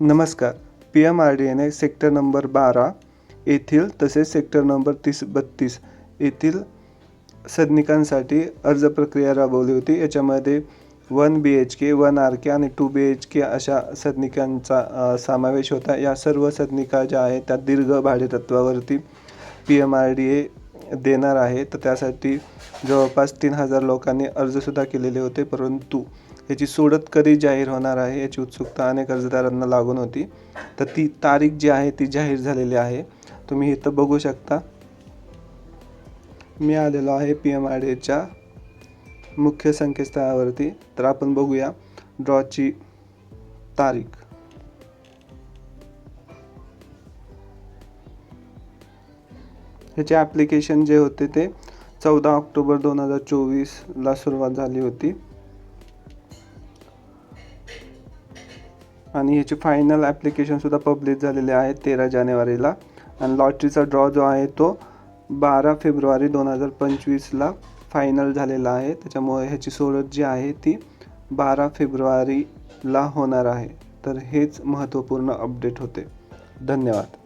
नमस्कार. P M R D एने sector number बारा येथील तसेच सेक्टर नंबर तीस बत्तीस येथील सदनिकांसाठी अर्ज प्रक्रिया राबवली होती. याच्यामध्ये one B H K one R K आणि टू बी एच के अशा सदनिकांचा समावेश होता. या सर्व सदनिका ज्या आहेत त्या दीर्घ भाडेतत्वावरती P M R D A देणार आहे. तर त्यासाठी जवळपास तीन हजार लोकांनी अर्जसुद्धा केलेले होते. परंतु याची सोडत कधी जाहीर होणार आहे याची उत्सुकता अनेक अर्जदारांना लागून होती. तर ती तारीख जी आहे ती जाहीर झालेली आहे. तुम्ही इथं बघू शकता. मी आलेलो आहे पी एम आर डीच्या मुख्य संकेतस्थळावरती. तर आपण बघूया ड्रॉची तारीख. ह्याचे ॲप्लिकेशन जे होते ते चौदा ऑक्टोबर दोन हजार चोवीसला सुरुवात झाली होती. आणि ह्याचे फायनल ॲप्लिकेशनसुद्धा पब्लिश झालेले आहे तेरा जानेवारीला. आणि लॉटरीचा ड्रॉ जो आहे तो बारा फेब्रुवारी दोन हजार पंचवीसला फायनल झालेला आहे. त्याच्यामुळे ह्याची सोडत जी आहे ती बारा फेब्रुवारीला होणार आहे. तर हेच महत्त्वपूर्ण अपडेट होते. धन्यवाद.